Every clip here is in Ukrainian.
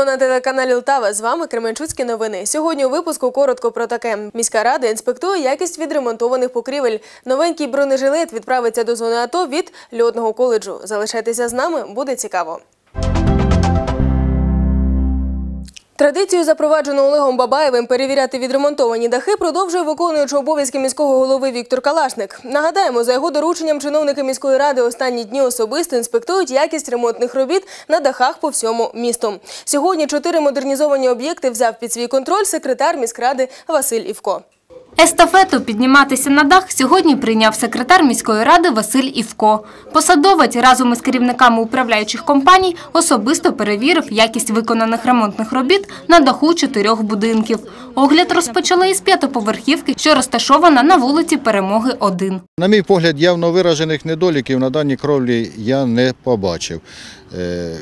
Вітаємо на телеканалі Лтава. З вами Кременчуцькі новини. Сьогодні у випуску коротко про таке. Міська рада інспектує якість відремонтованих покрівель. Новенький бронежилет відправиться до зони АТО від льотного коледжу. Залишайтеся з нами, буде цікаво. Традицію, запроваджену Олегом Бабаєвим, перевіряти відремонтовані дахи, продовжує виконуючи обов'язки міського голови Віктор Калашник. Нагадаємо, за його дорученням чиновники міської ради останні дні особисто інспектують якість ремонтних робіт на дахах по всьому місту. Сьогодні чотири модернізовані об'єкти взяв під свій контроль секретар міськради Василь Івко. Естафету підніматися на дах сьогодні прийняв секретар міської ради Василь Івко. Посадовець разом із керівниками управляючих компаній особисто перевірив якість виконаних ремонтних робіт на даху чотирьох будинків. Огляд розпочали із п'ятоповерхівки, що розташована на вулиці Перемоги 1. На мій погляд, явно виражених недоліків на даній кровлі я не побачив. Е,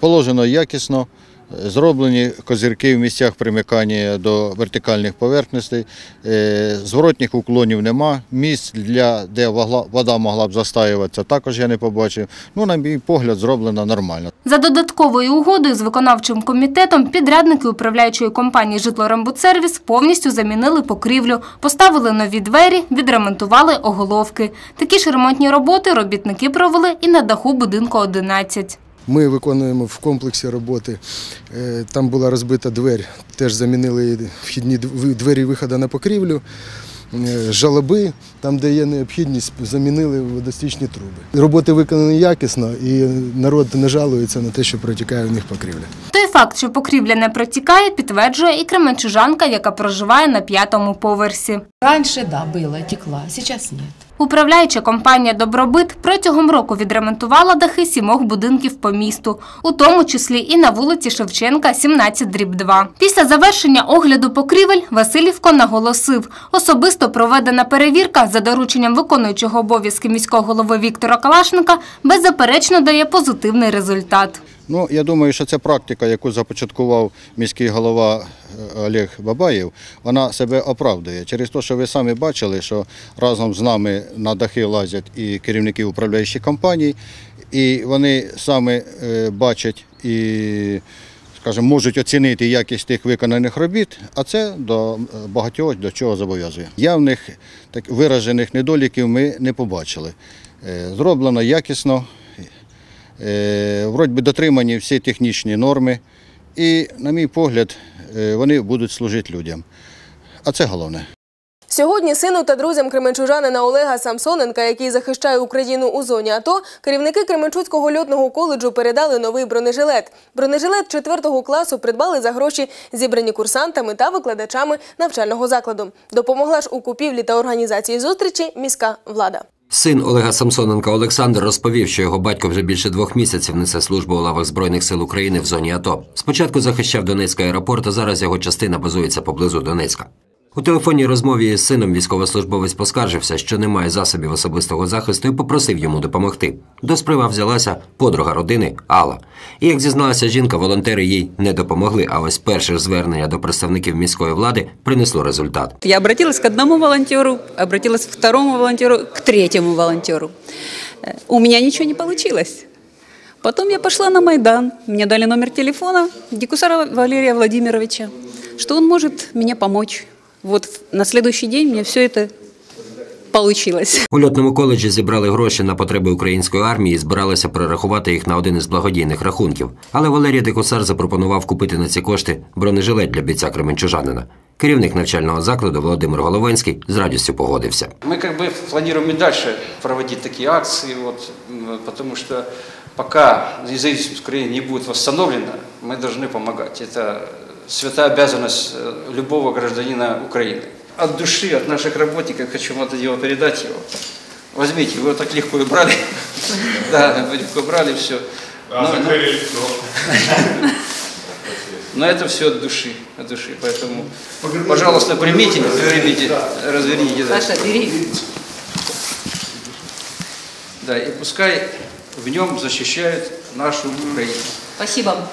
Положено якісно, зроблені козирки в місцях примикання до вертикальних поверхностей, е, зворотніх уклонів нема, місць, для, де вода могла б застаюватися, також я не побачив. Ну, на мій погляд, зроблено нормально. За додатковою угодою з виконавчим комітетом підрядники управляючої компанії «Житлорембудсервіс» повністю замінили покрівлю, поставили нові двері, відремонтували оголовки. Такі ж ремонтні роботи робітники провели і на даху будинку 11. Ми виконуємо в комплексі роботи. Е, Там була розбита двері, теж замінили вхідні двері виходу на покрівлю. Е, Жалоби, там, де є необхідність, замінили водостічні труби. Роботи виконані якісно і народ не жалується на те, що протікає в них покрівля. Факт, що покрівля не протікає, підтверджує і кременчужанка, яка проживає на п'ятому поверсі. Раньше, да, было, текла, сейчас нет. Управляюча компанія «Добробит» протягом року відремонтувала дахи сімох будинків по місту, у тому числі і на вулиці Шевченка, 17 дріб 2. Після завершення огляду покрівель Васильівко наголосив, особисто проведена перевірка за дорученням виконуючого обов'язки міського голови Віктора Калашника беззаперечно дає позитивний результат. Ну, я думаю, що ця практика, яку започаткував міський голова е, Олег Бабаєв, вона себе оправдує. Через те, що ви самі бачили, що разом з нами на дахи лазять і керівники управляючих компаній, і вони самі е, бачать і скажімо, можуть оцінити якість тих виконаних робіт, а це до е, багатьох до чого зобов'язує. Явних так виражених недоліків ми не побачили. Е, Зроблено якісно, Вроді би дотримані всі технічні норми, і, на мій погляд, е, вони будуть служити людям. А це головне. Сьогодні сину та друзям кременчужанина Олега Самсоненка, який захищає Україну у зоні АТО, керівники Кременчуцького льотного коледжу передали новий бронежилет. Бронежилет 4 класу придбали за гроші, зібрані курсантами та викладачами навчального закладу. Допомогла ж у купівлі та організації зустрічі міська влада. Син Олега Самсоненка Олександр розповів, що його батько вже більше двох місяців несе службу у лавах Збройних сил України в зоні АТО. Спочатку захищав Донецький аеропорт, а зараз його частина базується поблизу Донецька. У телефонній розмові з сином військовослужбовець поскаржився, що немає засобів особистого захисту і попросив йому допомогти. До справа взялася подруга родини Алла. І як зізналася жінка, волонтери їй не допомогли. А ось перше звернення до представників міської влади принесло результат. Я обратилась к одному волонтеру, обратилась к второму волонтеру, к третьему волонтеру. Э, У меня ничего не получилось. Потом я пошла на Майдан. Мне дали номер телефона Дикусара Валерия Владимировича, что он может мне помочь. Вот на следующий день мне все это получилось. У льотному коледжі зібрали гроші на потреби української армії і збиралися перерахувати їх на один із благодійних рахунків. Але Валерій Декусар запропонував купити на ці кошти бронежилет для бійця Кременчужанина. Керівник навчального закладу Володимир Головенський з радістю погодився. Мы как бы планируем и дальше проводить такие акции, вот, м, потому что пока независимость Украины не будет восстановлена, мы должны помогать. Это святая обязанность э, любого гражданина Украины. От души, от наших работников хочу вот это дело передать его. Возьмите, вы его так легко и брали. Да, вы легко брали все. Но это все от души, от души. Поэтому, пожалуйста, примите, примите, разверните. Саша, бери. Да, и пускай в нем защищают нашу Украину. Спасибо.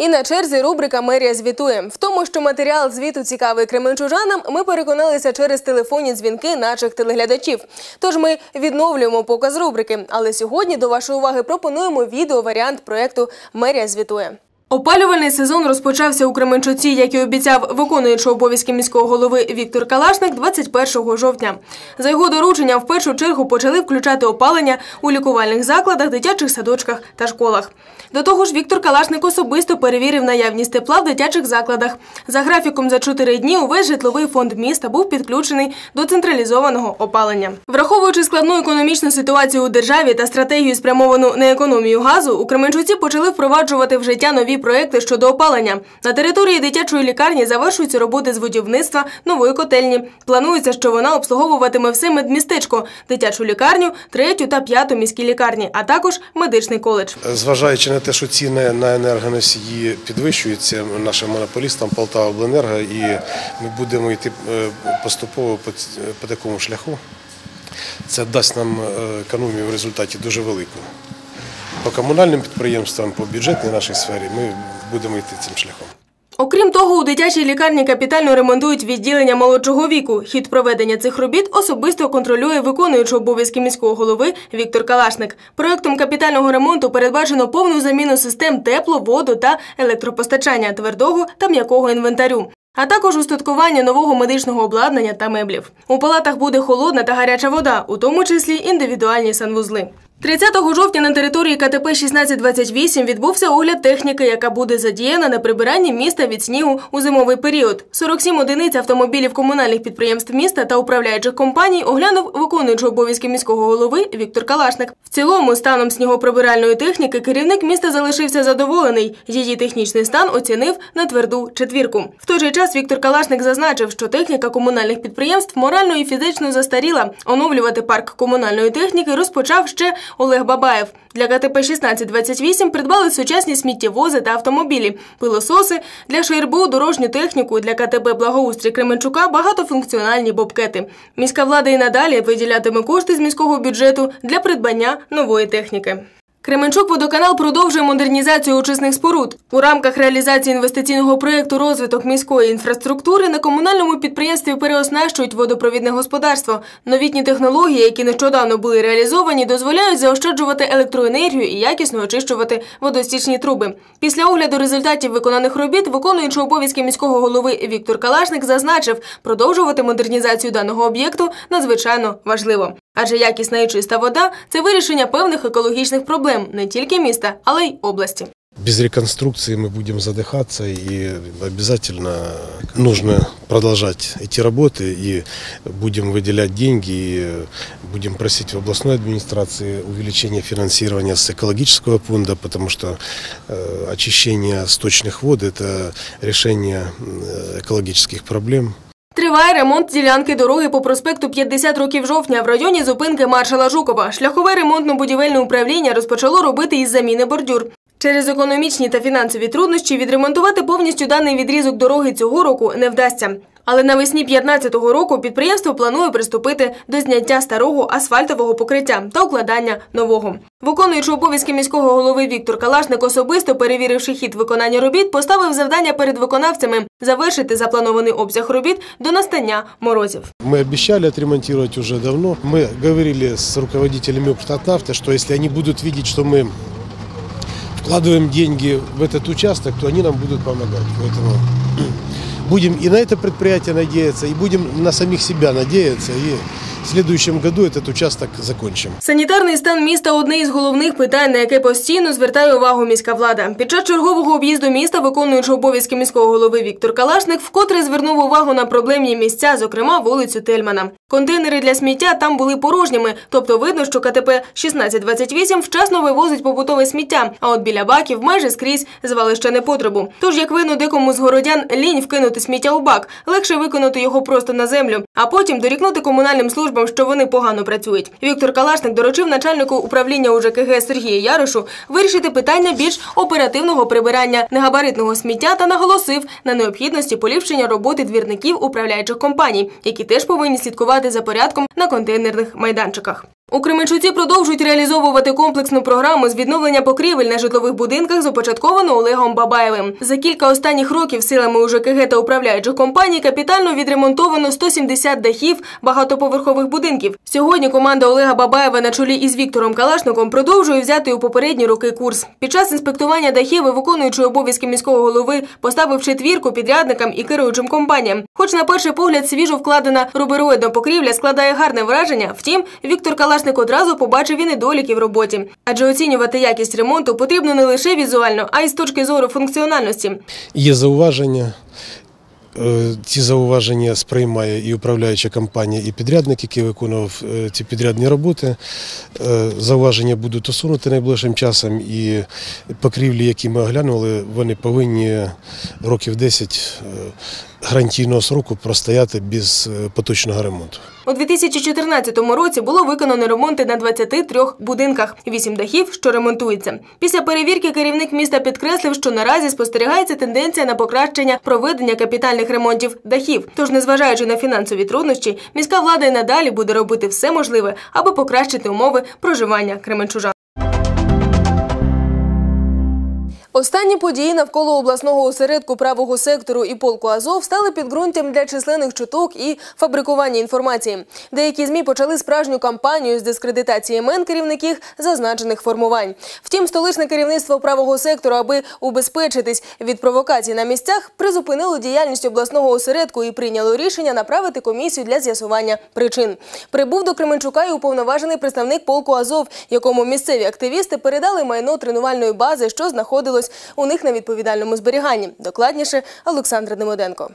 І на черзі рубрика Мерія звітує. В тому, що матеріал звіту цікавий кременчужанам, ми переконалися через телефонні дзвінки наших телеглядачів. Тож ми відновлюємо показ рубрики. Але сьогодні до вашої уваги пропонуємо відеоваріант проєкту Мерія звітує. Опалювальний сезон розпочався у Кременчуці, як і обіцяв виконуючий обов'язки міського голови Віктор Калашник 21 жовтня. За його дорученням в першу чергу почали включати опалення у лікувальних закладах, дитячих садочках та школах. До того ж, Віктор Калашник особисто перевірив наявність тепла в дитячих закладах. За графіком за чотири дні увесь житловий фонд міста був підключений до централізованого опалення. Враховуючи складну економічну ситуацію у державі та стратегію спрямовану на економію газу, у Кременчуці почали впроваджувати в життя нові проекти щодо опалення. На території дитячої лікарні завершуються роботи з будівництва нової котельні. Планується, що вона обслуговуватиме все медмістечко, дитячу лікарню, третю та п'яту міські лікарні, а також медичний коледж. Зважаючи на те, що ціни на енергоносії підвищуються нашим монополістам Полтавобленерго, і ми будемо йти е, поступово по, такому шляху, це дасть нам е, економію в результаті дуже велику. По комунальним підприємствам, по бюджетній нашій сфері ми будемо йти цим шляхом. Окрім того, у дитячій лікарні капітально ремонтують відділення молодшого віку. Хід проведення цих робіт особисто контролює виконуючий обов'язки міського голови Віктор Калашник. Проектом капітального ремонту передбачено повну заміну систем тепло, воду та електропостачання твердого та м'якого інвентарю. А також устаткування нового медичного обладнання та меблів. У палатах буде холодна та гаряча вода, у тому числі індивідуальні санвузли. 30 жовтня на території КТП 1628 відбувся огляд техніки, яка буде задіяна на прибиранні міста від снігу у зимовий період. 47 одиниць автомобілів комунальних підприємств міста та управляючих компаній оглянув виконуючий обов'язки міського голови Віктор Калашник. В цілому, станом снігоприбиральної техніки керівник міста залишився задоволений. Її технічний стан оцінив на тверду четвірку. В той же час Віктор Калашник зазначив, що техніка комунальних підприємств морально і фізично застаріла. Оновлювати парк комунальної техніки розпочав ще Олег Бабаєв. Для КТП 1628 придбали сучасні сміттєвози та автомобілі, пилососи, для ШРБУ дорожню техніку, для КТП Благоустрій Кременчука багатофункціональні бобкети. Міська влада і надалі виділятиме кошти з міського бюджету для придбання нової техніки. Кременчук водоканал продовжує модернізацію очисних споруд. У рамках реалізації інвестиційного проєкту розвиток міської інфраструктури на комунальному підприємстві переоснащують водопровідне господарство. Новітні технології, які нещодавно були реалізовані, дозволяють заощаджувати електроенергію і якісно очищувати водостічні труби. Після огляду результатів виконаних робіт, виконуючи обов'язки міського голови Віктор Калашник зазначив, продовжувати модернізацію даного об'єкту надзвичайно важливо. Адже якісна і чиста вода це вирішення певних екологічних проблем не тільки міста, але й області. Без реконструкции мы будем задыхаться, и обязательно нужно продолжать эти работы, и будем выделять деньги, и будем просить в областной администрации увеличения финансирования с экологического фонда, потому что э, очищение сточных вод – это решение э, экологических проблем. Триває ремонт ділянки дороги по проспекту 50 років жовтня в районі зупинки маршала Жукова. Шляхове ремонтно-будівельне управління розпочало робити із заміни бордюр. Через економічні та фінансові труднощі відремонтувати повністю даний відрізок дороги цього року не вдасться. Але навесні 15-го року підприємство планує приступити до зняття старого асфальтового покриття та укладання нового. Виконуючи обов'язки міського голови Віктор Калашник, особисто перевіривши хід виконання робіт, поставив завдання перед виконавцями завершити запланований обсяг робіт до настання морозів. Мы обещали отремонтировать уже давно. Мы говорили с руководителями Штатнафта, что если они будут видеть, что мы вкладываем деньги в этот участок, то они нам будут помогать. Поэтому будем и на это предприятие надеяться, и будем на самих себя надеяться. И в следующем году этот участок закончим. Санітарний стан міста одне із головних питань, на яке постійно звертає увагу міська влада. Під час чергового об'їзду міста, виконуючи обов'язки міського голови Віктор Калашник, вкотре звернув увагу на проблемні місця, зокрема вулицю Тельмана. Контейнери для сміття там були порожніми, тобто видно, що КТП 1628 вчасно вивозить побутове сміття, а от біля баків майже скрізь звалище непотребу. Тож, як видно, декому з городян лінь вкинути сміття у бак, легше виконати його просто на землю, а потім дорікнути комунальним службам, що вони погано працюють. Віктор Калашник доручив начальнику управління УЖКГ Сергію Ярошу вирішити питання більш оперативного прибирання негабаритного сміття та наголосив на необхідності поліпшення роботи двірників управляючих компаній, які теж повинні слідкувати за порядком на контейнерних майданчиках. У Кременчуці продовжують реалізовувати комплексну програму з відновлення покрівель на житлових будинках, започатковано Олегом Бабаєвим. За кілька останніх років силами УЖКГ та управляючих компаній капітально відремонтовано 170 дахів багатоповерхових будинків. Сьогодні команда Олега Бабаєва на чолі із Віктором Калашником продовжує взяти у попередні роки курс. Під час інспектування дахів і виконуючий обов'язки міського голови поставив четвірку підрядникам і керуючим компаніям. Хоч на перший погляд свіжо вкладена рубероїдна покрівля складає гарне враження. Втім, Віктор Калашник одразу побачив і недоліки в роботі, адже оцінювати якість ремонту потрібно не лише візуально, а й з точки зору функціональності. Є зауваження. Е, Ці зауваження сприймає і управляюча компанія, і підрядник, який виконував е, ці підрядні роботи. Е, Зауваження будуть усунути найближчим часом, і покрівлі, які ми оглянули, вони повинні років 10 е, гарантійного сроку простояти без е, поточного ремонту. У 2014 році було виконано ремонти на 23 будинках, 8 дахів, що ремонтуються. Після перевірки керівник міста підкреслив, що наразі спостерігається тенденція на покращення проведення капітальних ремонтів дахів. Тож, незважаючи на фінансові труднощі, міська влада і надалі буде робити все можливе, аби покращити умови проживання кременчужан. Останні події навколо обласного осередку правого сектору і полку Азов стали підґрунтям для численних чуток і фабрикування інформації. Деякі змі почали справжню кампанію з дискредитації імен керівників зазначених формувань. Втім, столичне керівництво правого сектору, аби убезпечитись від провокацій на місцях, призупинило діяльність обласного осередку і прийняло рішення направити комісію для з'ясування причин. Прибув до Кременчука і уповноважений представник полку Азов, якому місцеві активісти передали майно тренувальної бази, що знаходилось у них на відповідальному зберіганні. Докладніше Олександр Демоденко.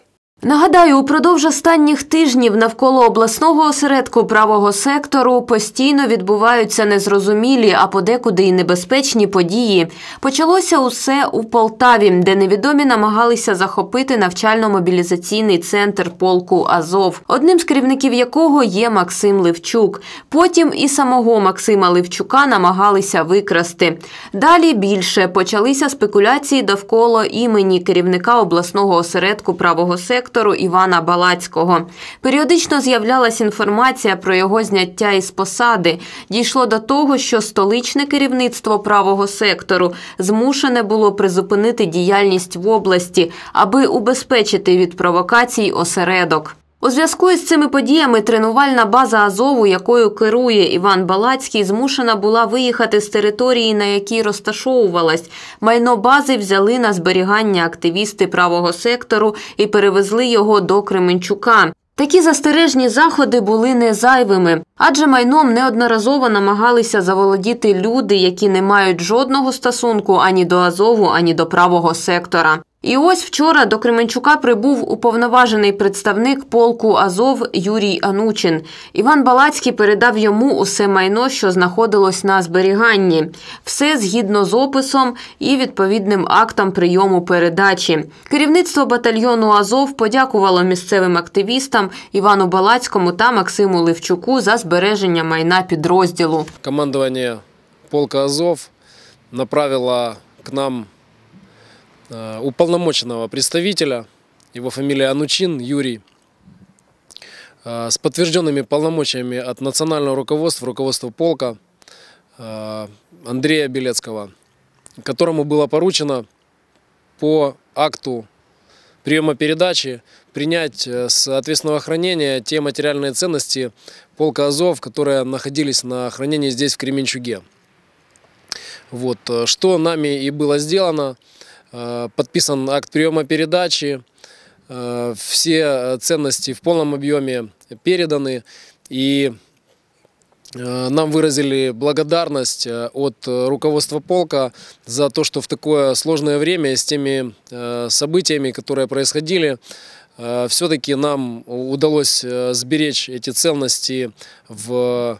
Нагадаю, упродовж останніх тижнів навколо обласного осередку правого сектору постійно відбуваються незрозумілі, а подекуди й небезпечні події. Почалося усе у Полтаві, де невідомі намагалися захопити навчально-мобілізаційний центр полку Азов, одним з керівників якого є Максим Левчук. Потім і самого Максима Левчука намагалися викрасти. Далі більше почалися спекуляції довкола імені керівника обласного осередку правого сектору Івана Балацького. Періодично з'являлася інформація про його зняття із посади. Дійшло до того, що столичне керівництво правого сектору змушене було призупинити діяльність в області, аби убезпечити від провокацій осередок. У зв'язку із цими подіями тренувальна база Азову, якою керує Іван Балацький, змушена була виїхати з території, на якій розташовувалась. Майно бази взяли на зберігання активісти правого сектору і перевезли його до Кременчука. Такі застережні заходи були не зайвими, адже майном неодноразово намагалися заволодіти люди, які не мають жодного стосунку ані до Азову, ані до правого сектора. І ось вчора до Кременчука прибув уповноважений представник полку Азов Юрій Анучин. Іван Балацький передав йому усе майно, що знаходилось на зберіганні. Все згідно з описом і відповідним актом прийому передачі. Керівництво батальйону Азов подякувало місцевим активістам Івану Балацькому та Максиму Левчуку за збереження майна підрозділу. Командование полка Азов направило к нам уполномоченного представителя, его фамилия Анучин Юрий, э, с подтвержденными полномочиями от национального руководства, руководства полка э, Андрея Белецкого, которому было поручено по акту приема передачи принять э, с ответственного хранения те материальные ценности полка Азов, которые находились на хранении здесь, в Кременчуге. Вот, э, что нами и было сделано. Э, Подписан акт приема передачи. Э, Все ценности в полном объеме переданы. И э, нам выразили благодарность э, от э, руководства полка за то, что в такое сложное время с теми э, событиями, которые происходили, все-таки нам удалось э, сберечь эти ценности в,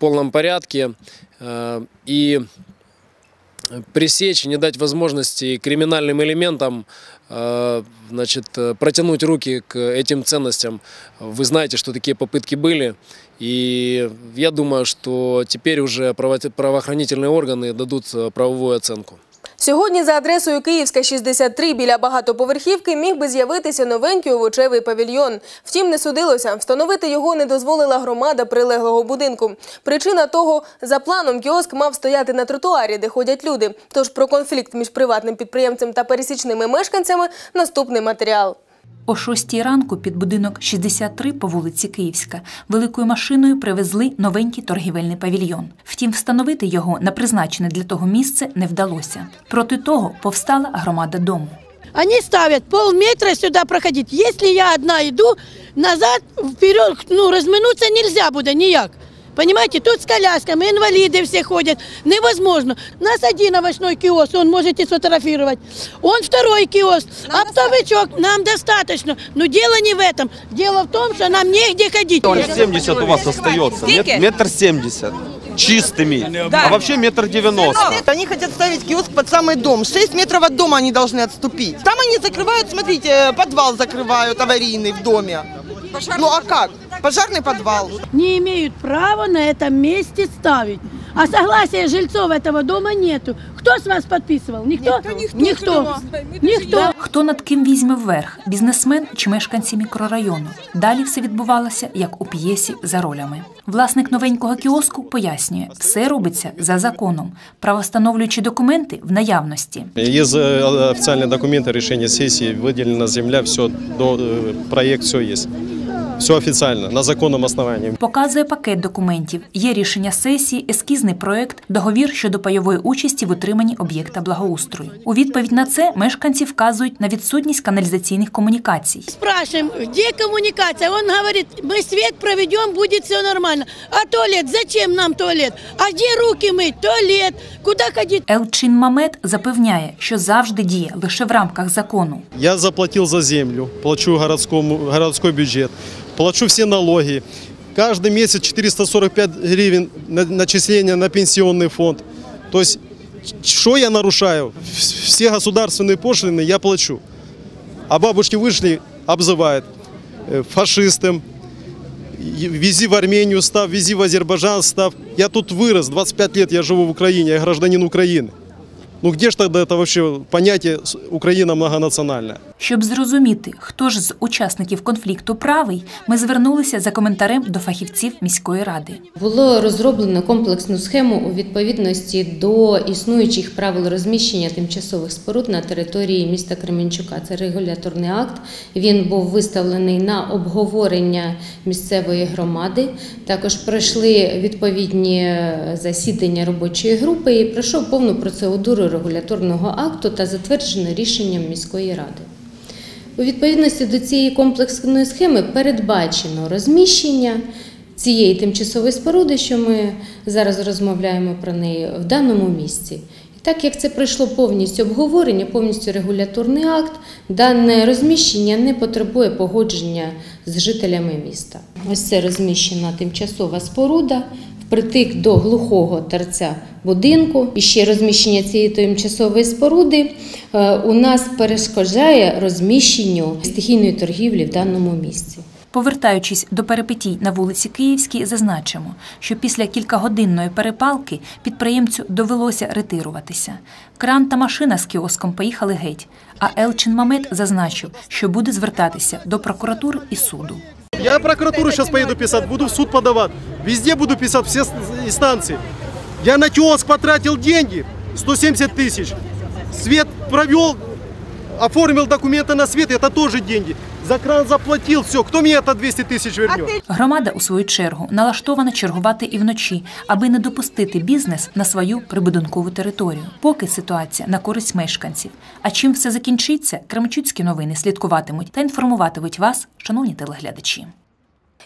полном порядке э, и пресечь, не дать возможности криминальным элементам э, значит, э, протянуть руки к этим ценностям. Вы знаете, что такие попытки были. И я думаю, что теперь уже право- правоохранительные органы дадут э, правовую оценку. Сьогодні за адресою Київська 63 біля багатоповерхівки міг би з'явитися новенький овочевий павільйон. Втім, не судилося. Встановити його не дозволила громада прилеглого будинку. Причина того – за планом кіоск мав стояти на тротуарі, де ходять люди. Тож про конфлікт між приватним підприємцем та пересічними мешканцями – наступний матеріал. О 6 ранку під будинок 63 по вулиці Київська великою машиною привезли новенький торгівельний павільйон. Втім, встановити його на призначене для того місце не вдалося. Проти того повстала громада дому. Они ставят полметра сюда проходить. Если я одна иду, назад, вперед, ну, разминуться нельзя буде ніяк. Понимаете, тут с колясками, инвалиды все ходят. Невозможно. У нас один овощной киоск, он можете сфотографировать. Он второй киоск. Оптовичок нам достаточно. Но дело не в этом. Дело в том, что нам негде ходить. 70 у вас остается. Мет- Метр семьдесят. Чистыми. А вообще метр девяносто. Они хотят ставить киоск под самый дом. 6 метров от дома они должны отступить. Там они закрывают, смотрите, подвал закрывают аварийный в доме. Ну а как? Пожарный подвал. Не имеют права на этом месте ставить. А согласия жильцов этого дома нету. Кто с вас подписывал? Никто? Никто. Никто. Хто над ким візьме вверх бізнесмен чи мешканці мікрорайону? Далі все відбувалося як у п'єсі за ролями. Власник новенького кіоску пояснює, все робиться за законом. Правостановлюючі документи в наявності. Есть э, официальные документы, решение сессии, выделена земля, все, до, э, проект, все есть. Все официально, на законном основании. Показує пакет документів. Є рішення сесії, ескізний проект, договір щодо пайової участі в утриманні об'єкта благоустрою. У відповідь на це мешканці вказують на відсутність каналізаційних комунікацій. Спрашиваем, где коммуникация? Он говорит, мы свет проведем, будет все нормально. А туалет? Зачем нам туалет? А где руки мыть? Туалет. Куда ходить? Елчин Мамет запевняє, що завжди діє лише в рамках закону. Я заплатил за землю, плачу городскому, городской бюджет, плачу все налоги. Каждый месяц 445 гривен на- начисления на пенсионный фонд. То есть, что я нарушаю? Вс- Все государственные пошлины я плачу. А бабушки вышли, обзывают э, фашистом, вези в Армению став, вези в Азербайджан став. Я тут вырос, 25 лет я живу в Украине, я гражданин Украины. Ну где же тогда это вообще понятие Украина многонациональная? Щоб зрозуміти, хто ж з учасників конфлікту правий, ми звернулися за коментарем до фахівців міської ради. Було розроблено комплексну схему у відповідності до існуючих правил розміщення тимчасових споруд на території міста Кременчука. Це регуляторний акт. Він був виставлений на обговорення місцевої громади. Також пройшли відповідні засідання робочої групи і пройшов повну процедуру регуляторного акту та затверджено рішенням міської ради. У відповідності до цієї комплексної схеми передбачено розміщення цієї тимчасової споруди, що ми зараз розмовляємо про неї в даному місці. І так як це пройшло повністю обговорення, повністю регуляторний акт, дане розміщення не потребує погодження з жителями міста. Ось це розміщена тимчасова споруда. Впритик до глухого торця будинку і ще розміщення цієї тимчасової споруди е, у нас перешкоджає розміщенню стихійної торгівлі в даному місці. Повертаючись до перипетій на вулиці Київській, зазначимо, що після кількагодинної перепалки підприємцю довелося ретируватися. Кран та машина з кіоском поїхали геть. А Елчин Мамет зазначив, що буде звертатися до прокуратури і суду. Я прокуратуру сейчас поеду писать, буду в суд подавать. Везде буду писать, все инстанции. Я на киоск потратил деньги, 170 тысяч. Свет провел, оформил документы на свет, это тоже деньги. За кран заплатил, все. Кто мне это 200 тысяч вернет? Громада, у свою чергу, налаштована чергувати і вночі, аби не допустити бізнес на свою прибудинкову територію. Поки ситуація на користь мешканців. А чим все закінчиться, кремчуцькі новини слідкуватимуть та інформуватимуть вас, шановні телеглядачі.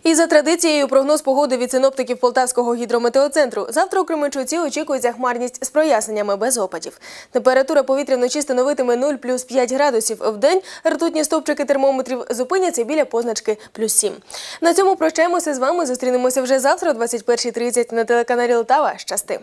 І за традицією прогноз погоди від синоптиків Полтавського гідрометеоцентру. Завтра у Кременчуці очікується хмарність з проясненнями без опадів. Температура повітря вночі становитиме 0 плюс 5 градусів. В день ртутні стовпчики термометрів зупиняться біля позначки плюс 7. На цьому прощаємося з вами. Зустрінемося вже завтра о 21.30 на телеканалі Лтава. Щасти!